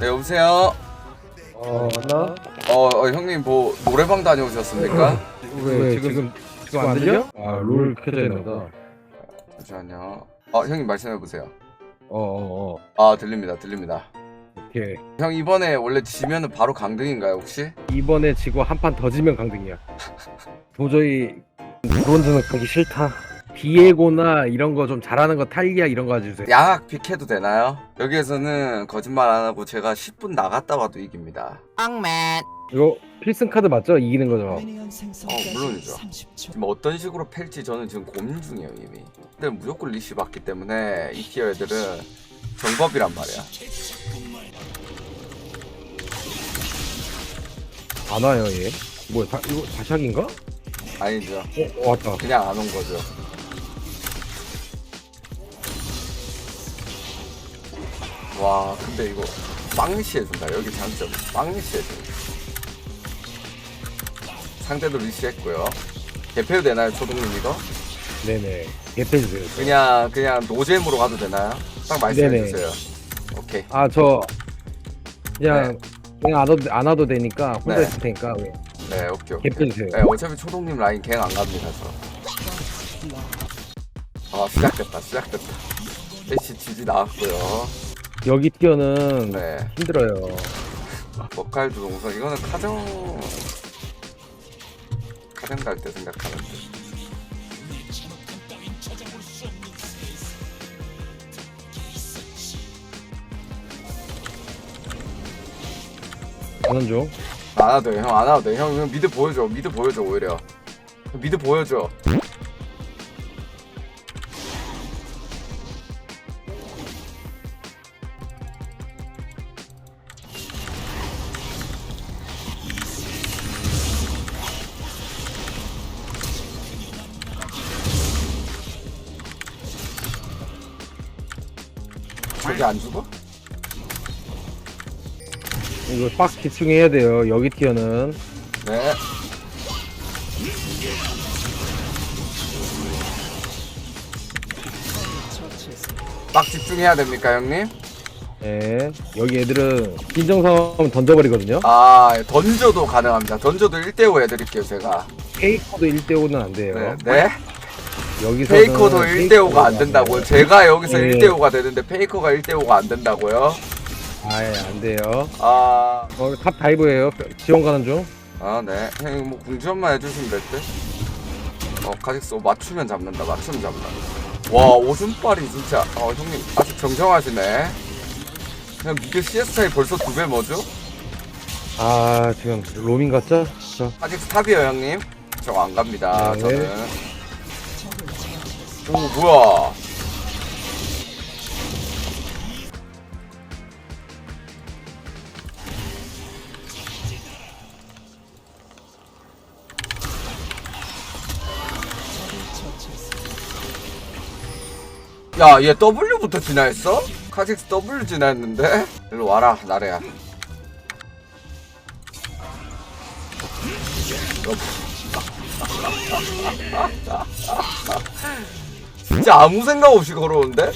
네 여보세요. 어, 나? 어, 어, 형님 뭐 노래방 다녀오셨습니까? 왜, 지금, 지금 안 들려? 아, 롤 켜져 있나 보다. 잠시만요. 어 형님 말씀해 보세요. 어, 어, 어. 아 들립니다, 들립니다. 오케이. 형 이번에 원래 지면은 바로 강등인가요 혹시? 이번에 지고 한 판 더 지면 강등이야. 도저히 브론즈는 가기 싫다. 비에고나 이런 거 좀 잘하는 거 탈리아 이런 거 가주세요. 양악 픽해도 되나요? 여기에서는 거짓말 안 하고 제가 10분 나갔다 와도 이깁니다. 이거 필승 카드 맞죠? 이기는 거죠? 어 물론이죠. 지금 어떤 식으로 팰지 저는 지금 고민 중이에요 이미. 근데 무조건 리시 받기 때문에 이 티어 애들은 정법이란 말이야. 안 와요, 얘. 뭐야, 다, 이거 다샥인가? 아니죠. 어, 왔다. 그냥 안 온 거죠. 와, 근데 이거 빵리시 해준다. 여기 장점. 빵리시 해준다. 상대도 리시했고요. 개패도 되나요, 초동님 이거? 네네. 개패주세요. 그냥 그냥 노잼으로 가도 되나요? 딱 말씀해 네네. 주세요. 오케이. 아, 저, 그냥, 그냥 안 와도, 안 와도 되니까, 혼자 네. 있을 테니까, 왜. 네, 오케이. 오케이. 개패주세요. 네, 어차피 초동님 라인 갱 안 갑니다, 저. 아, 시작됐다. 시작됐다. 애쉬 지지 나왔고요. 여기 티어는 네. 힘들어요. 버칼 주동선 이거는 카정 카정 갈 때 생각하는데 가는 중. 안 와도 돼, 형안 와도 돼. 형, 형 미드 보여줘, 미드 보여줘 오히려. 미드 보여줘. 저기 안 죽어? 이거 빡 집중해야 돼요. 여기 티어는. 네. 막 집중해야 됩니까, 형님? 예. 여기 애들은 긴정상하면 던져버리거든요. 아, 던져도 가능합니다. 던져도 1대5 해드릴게요, 제가. 페이커도 1대5는 안 돼요. 네. 네? 여기서 페이커도 1대5가 안 된다고요? 제가 여기서 네. 1대5가 되는데 페이커가 1대5가 안 된다고요? 아예 안 돼요. 아, 어, 탑 다이브예요. 지원 가는 중. 아, 네. 형님, 뭐, 궁지원만 해주시면 될 듯? 어, 카직스, 어, 맞추면 잡는다, 맞추면 잡는다. 와, 오줌빨이 진짜, 어, 형님, 아주 정정하시네. 그냥 미드 CS 차이 벌써 두 배 뭐죠? 아 지금 로밍 같죠? 저 아직 스 탑이에요 형님 저거 안 갑니다 네. 저는 오 뭐야 야 얘 W부터 진화했어? 카직스 W 진화했는데? 일로 와라 나래야 진짜 아무 생각 없이 걸어오는데?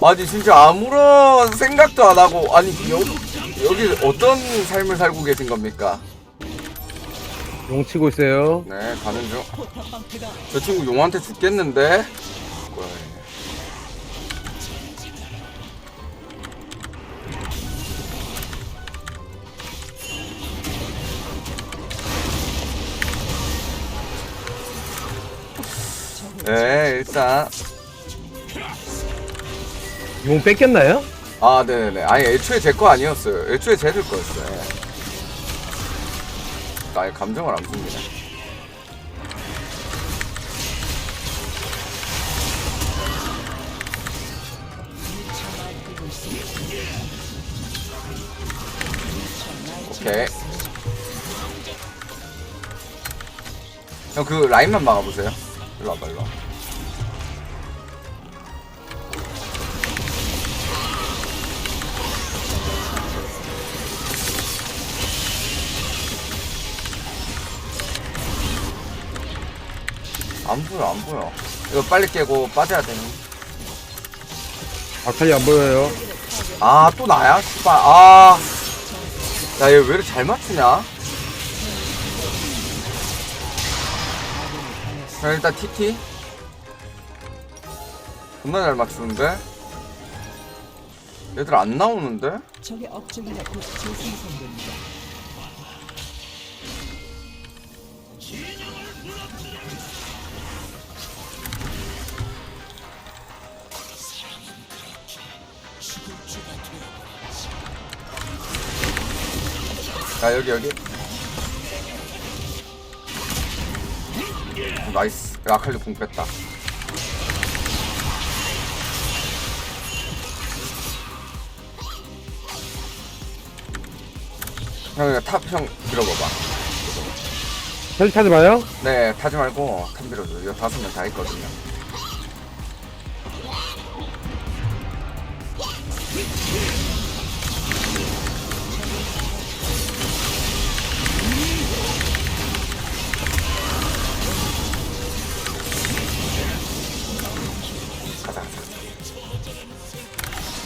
아니 진짜 아무런 생각도 안 하고 아니 여기 여기 어떤 삶을 살고 계신 겁니까? 용 치고 있어요. 네 가는 중. 저 친구 용한테 죽겠는데? 네 일단. 용 뺏겼나요? 아 네네네. 아니 애초에 제 거 아니었어요. 애초에 쟤들 거였어요. 예. 나의 감정을 안 풉니다. 오케이. 형 그 라인만 막아보세요 일로 와봐 일로 와 안 보여 안 보여 이거 빨리 깨고 빠져야 되는 아칼리 안 보여요. 아 또 나야? 씨발 아. 야 얘 왜 이렇게 잘 맞추냐? 자 일단 TT 존나 잘 맞추는데? 얘들 안 나오는데? 적의 업적이나 곧 재생성됩니다. 자 여기 여기 나이스. 야, 아칼리 궁 뺐다. 형 탑형 밀어봐봐. 헬 타지 마요. 네 타지 말고 탑 밀어줘. 이거 다섯 명 다 있거든요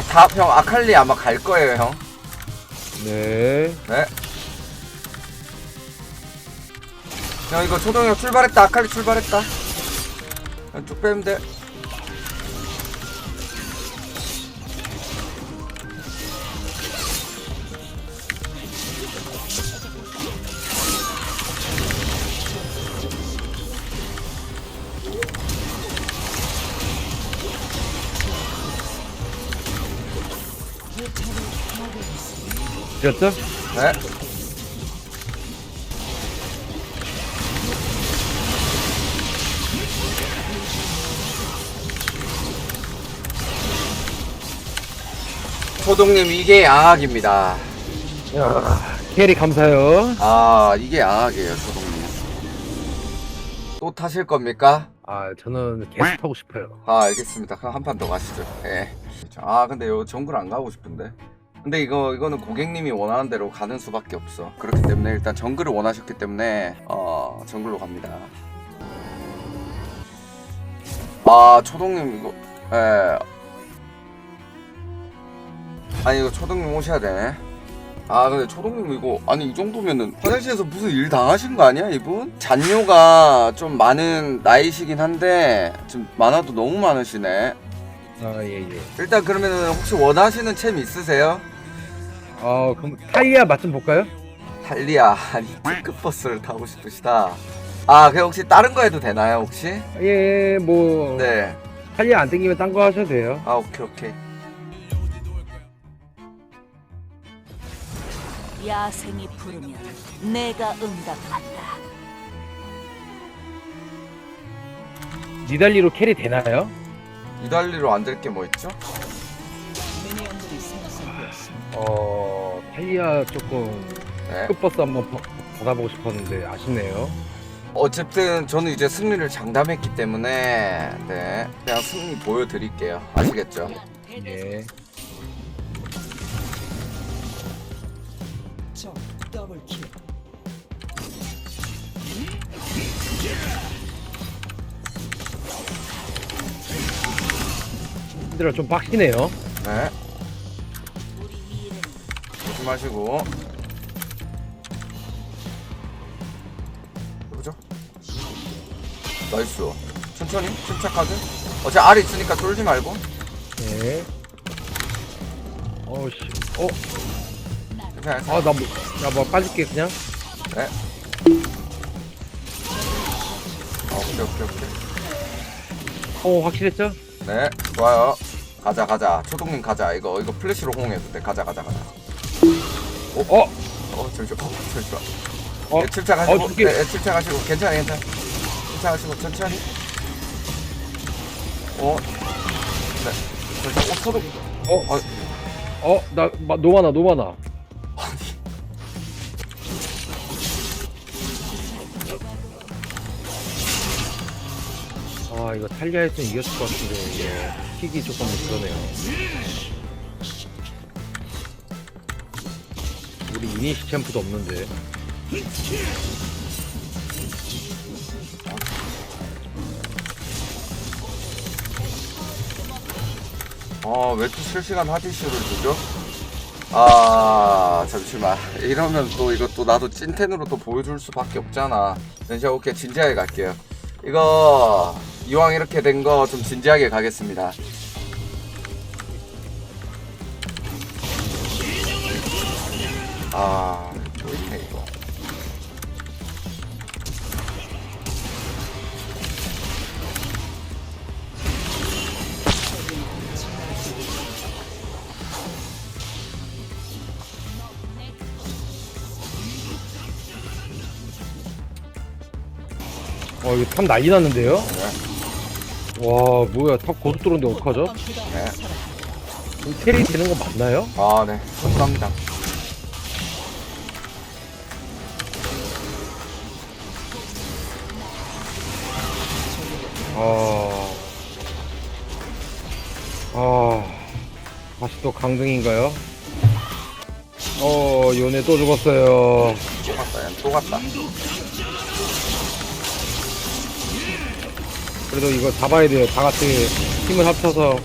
형 탑, 형 아칼리 아마 갈 거예요 형 네. 네. 야 이거 초동형 출발했다 아칼리 출발했다 그냥 쭉 빼면 돼 됐죠? 네. 초동님 이게 양악입니다. 야, 캐리 감사요. 아 이게 양악이에요 초동님. 또 타실 겁니까? 아, 저는 계속 타고 싶어요. 아 알겠습니다. 그럼 한 판 더 가시죠. 예. 아 근데 요 정글 안 가고 싶은데. 근데 이거 이거는 고객님이 원하는 대로 가는 수밖에 없어. 그렇기 때문에 일단 정글을 원하셨기 때문에 어 정글로 갑니다. 아 초동님 이거 예. 아니 이거 초동님 오셔야 되네. 아 근데 초동님 이거 아니 이 정도면은 화장실에서 무슨 일 당하신 거 아니야 이분? 잔뇨가 좀 많은 나이시긴 한데 좀 많아도 너무 많으시네. 아, 예, 예. 일단 그러면은 혹시 원하시는 챔 있으세요? 어, 그럼 타이야 맛 좀 볼까요? 탈리아 아니 특급 버스를 타고 싶으시다. 아, 그 혹시 다른 거 해도 되나요 혹시? 예, 뭐 네. 타이야 안 땡기면 딴 거 하셔도 돼요. 아 오케이 오케이. 야생이 부르면 내가 응답한다. 니달리로 캐리 되나요? 이달리로 안 될 게 뭐 있죠? 어, 타이야 조금 네. 끝버스 한번 버- 받아보고 싶었는데 아쉽네요. 어쨌든 저는 이제 승리를 장담했기 때문에 네 그냥 승리 보여드릴게요. 아시겠죠? 예. 적 더블킬. 힘들어 좀 빡시네요. 네. 우리 일은 조심하시고. 보죠. 나이스. 천천히 침착하게. 어제 알 있으니까 쫄지 말고. 예. 어우씨. 어, 괜찮아요. 아, 나 뭐, 나뭐 빠질게 그냥. 네. 어, 오케이 오케이 오케이. 어, 확실했죠? 네, 좋아요. 가자 가자. 초동님 가자. 이거 이거 플래시로 호응해도 돼. 가자 가자 가자. 어, 어, 어 잠시만. 어 잠시만. 어, 네, 침착하시고. 어, 두 개. 네, 네, 침착하시고. 괜찮아 괜찮아. 침착하시고 천천히. 어. 네. 잠시. 어 소동. 어, 어. 어, 나 마, 노마나 노마나. 아, 이거 탈리아 했으면 이겼을 것 같은데 이게 킥이 조금 그러네요. 우리 이니시 챔프도 없는데. 아, 왜또 실시간 하디슈를 주죠? 아, 잠시만. 이러면 또 이것도 나도 찐텐으로 또 보여줄 수밖에 없잖아. 잠시만, 오케이. 진지하게 갈게요. 이거, 이왕 이렇게 된 거 좀 진지하게 가겠습니다. 아, 또 있네, 이거. 어 이거 탑 난리 났는데요? 네. 와 뭐야 탑 고속도로인데 어떡하죠? 네. 좀 캐리 되는 거 맞나요? 아, 네. 감사합니다. 강등인가요? 어... 요네 또 죽었어요 얘또 갔다. 그래도 이거 잡아야 돼요 다 같이 힘을 합쳐서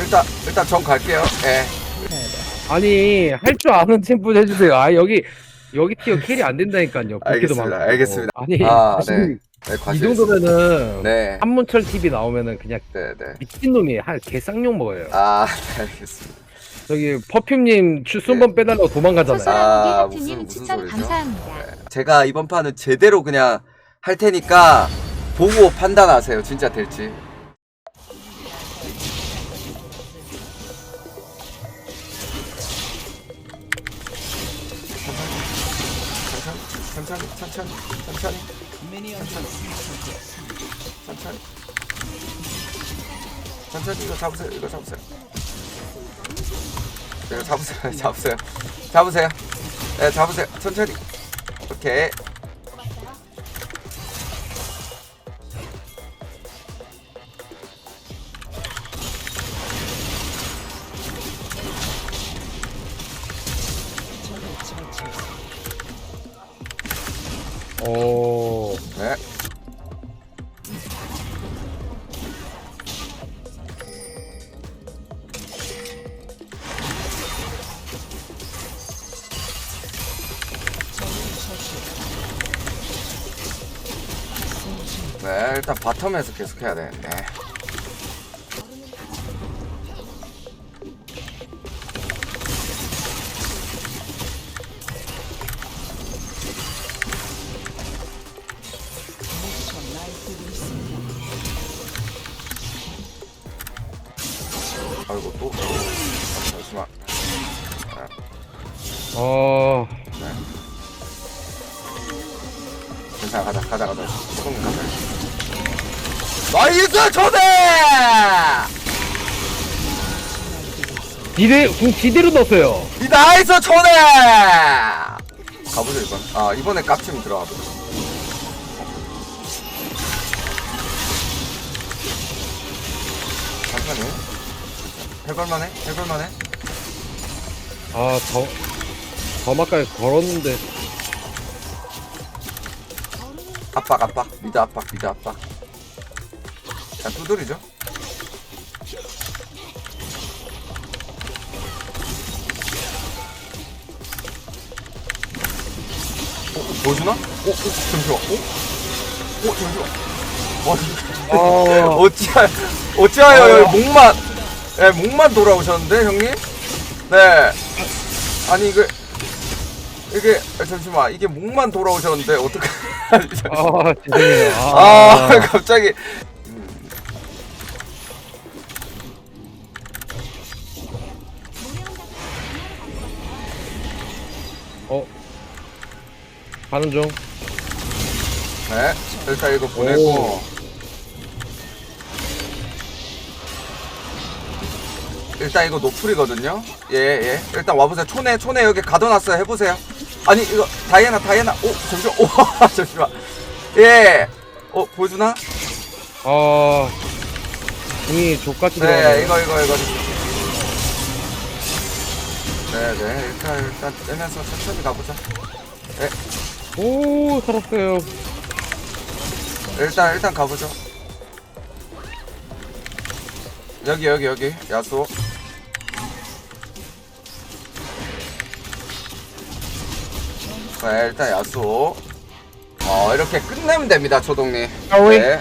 일단, 일단 전 갈게요. 예. 아니 할 줄 아는 챔프 해주세요 아 여기 여기 티어 캐리 안 된다니까요 알겠습니다, 많고 알겠습니다. 아니 아, 사실 네, 이 과실 정도면은 네. 한문철 TV 나오면은 그냥 네, 네. 미친놈이 한 개쌍욕 먹어요 아, 네, 알겠습니다. 저기 퍼퓸님 추수 한번 빼달라고 도망가잖아요 아, 아, 무슨- 무슨 무슨 추천 소리죠? 감사합니다. 제가 이번 판은 제대로 그냥 할 테니까 보고 판단하세요. 진짜 될지. 천천히, 천천히, 천천히, 천천히. 천천히 이거 잡으세요. 이거 잡으세요. 이거 잡으세요. 잡으세요. 잡으세요. 네, 잡으세요. 천천히. 오케이. 일단 바텀에서 계속 해야 되겠네. 괜찮아, 가자, 가자, 가자. 조금 가자. 나이스 초대! 지대 궁 지대로 넣었어요 이 나이스 초대! 가보자 이번. 아 이번에 깝침 들어가 보자. 천천히. 해볼만해? 해볼만해? 아 더 더마까지 걸었는데 압박 압박 미드 압박 미드 압박. 그냥 두드리죠. 어, 어, 보여주나? 어, 어, 잠시만. 어? 어, 잠시만. 와, 이거- 어... 어찌하, 어찌하여 여기 목만, 예, 목만 돌아오셨는데, 형님? 네. 아니, 이게, 이게, 아, 잠시만, 이게 목만 돌아오셨는데, 어떡하, 아 죄송해요 아, 갑자기. 어 가는 중 네. 일단 이거 보내고. 오. 일단 이거 노플이거든요. 예, 예. 일단 와보세요. 촌에, 촌에 여기 가둬놨어요. 해보세요. 아니, 이거, 다이애나, 다이애나. 오, 잠시만. 오, 잠시만. 예. 어, 보여주나? 아 궁이 족같이 들어가네 네, 이거, 이거, 이거. 네, 네. 일단, 일단, 떼면서 천천히 가보자. 네. 오 살았어요. 일단 일단 가보죠. 여기 여기 여기 야수. 네, 일단 야수. 어 이렇게 끝내면 됩니다 초동님. 아오이. 네.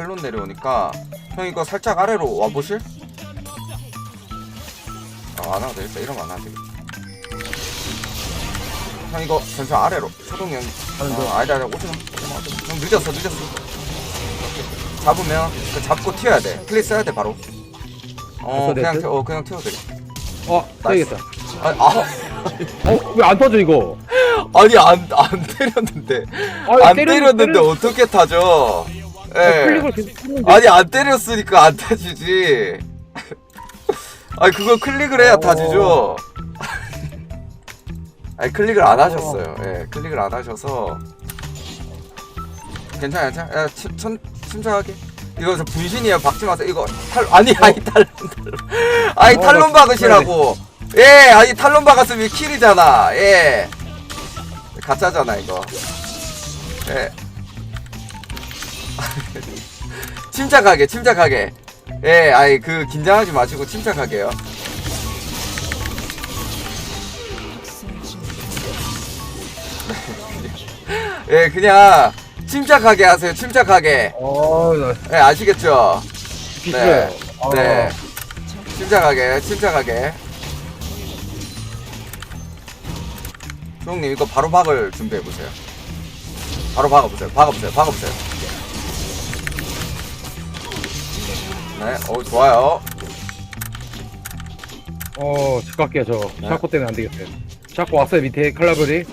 탈론 내려오니까 형 이거 살짝 아래로 와보실? 아, 안 와도 되겠다. 이러면 안 와도 되겠다. 형 이거 잠시만 아래로. 초동이 형 거. 어, 아니다 아니다. 오지마 오지마. 오지 마 형 늦었어 늦었어. 잡으면 그 잡고 튀어야 돼. 클릭 써야 돼 바로. 어 됐어, 그냥 됐어? 튀어 어 그냥 튀어도 돼어 써야겠다. 아, 아. 어 왜 안 터져 이거? 아니 안 안 때렸는데. 아니, 안 때렸는데 어떻게 타죠 예 아, 클릭을 계속 했는데. 아니 안 때렸으니까 안 타지지. 아니 그걸 클릭을 해야 어. 타지죠. 아니 클릭을 안 하셨어요. 예, 클릭을 안 하셔서 괜찮아, 괜찮아. 야, 침, 천, 침착하게. 이거 저 분신이에요. 박지 마세요. 이거 탈 아니 아니 탈론 탈론. 아니 어, 탈론 나 박으시라고. 예, 아니 탈론 박았으면 킬이잖아. 예. 가짜잖아 이거. 예. 침착하게 침착하게. 예 아이 그 긴장하지 마시고 침착하게요. 예 그냥 침착하게 하세요 침착하게. 어 나 예 아시겠죠. 아, 네 침착하게 침착하게. 조용님 이거 바로 박을 준비해 보세요. 바로 박아보세요 박아보세요 박아보세요 네어 좋아요 어, 집 갈게요, 저. 네. 샤코 때문에 안 되겠어요. 샤코 왔어요, 밑에 칼라브리.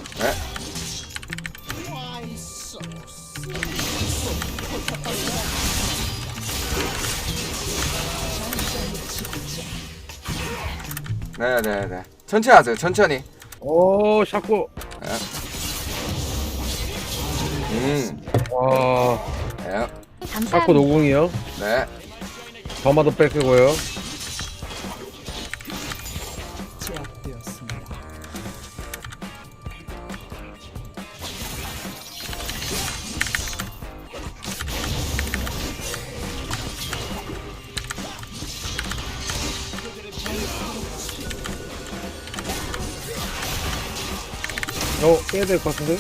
네 네네네 천천히 하세요 천천히 오, 샤코. 음 와, 네, 샤코 노궁이요. 네. 저마도 뺏기고요. 제압되었습니다. 어, 깨야 될 것 같은데?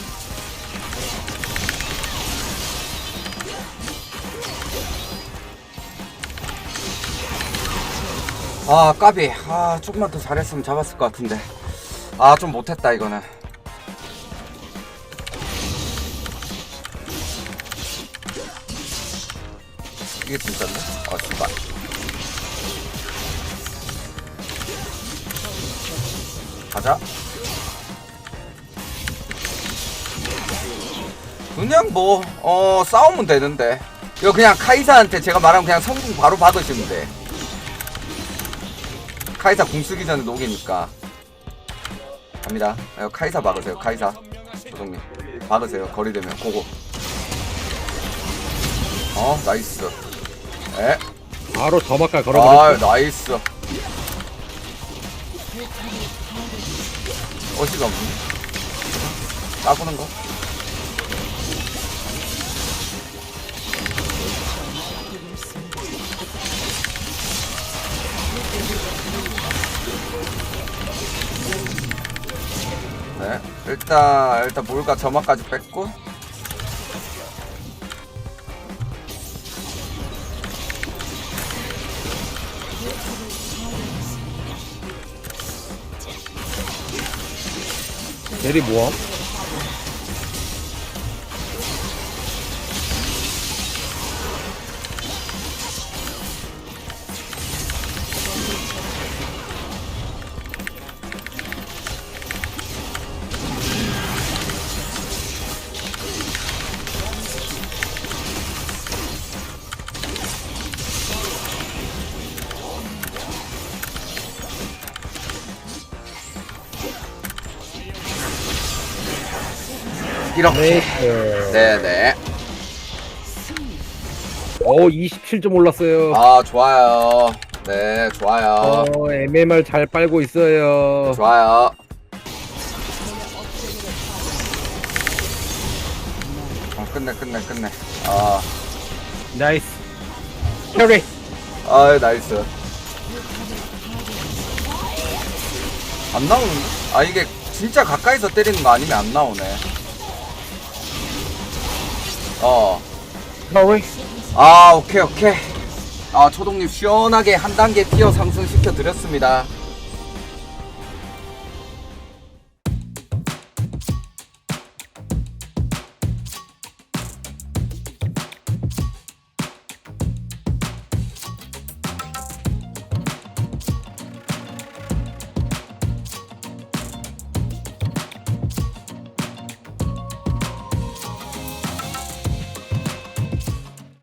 아 까비. 아 조금만 더 잘했으면 잡았을 것 같은데. 아 좀 못했다 이거는. 이게 진짜인데? 아 씨발 가자. 그냥 뭐 어 싸우면 되는데. 이거 그냥 카이사한테 제가 말하면 그냥 성공 바로 받으시면 돼 카이사 궁 쓰기 전에 녹이니까. 갑니다. 어, 카이사 막으세요 카이사. 조동님. 막으세요 거리 되면. 고고. 어 나이스. 에? 바로 저막까지 아 걸어버렸어. 나이스. 어시가 없네 까부는 거 일단 일단 몰과 점화까지 뺐고 대리 모험. 이렇게 네이스. 네네 어 27점 올랐어요. 아 좋아요 네 좋아요 어 MMR 잘 빨고 있어요. 좋아요 아 끝내 끝내 끝내 아 나이스. 캐리. 아이 나이스 안 나오는 아 이게 진짜 가까이서 때리는 거 아니면 안 나오네 어. 캐리. 아 오케이 오케이. 아 초동님 시원하게 한 단계 티어 상승시켜 드렸습니다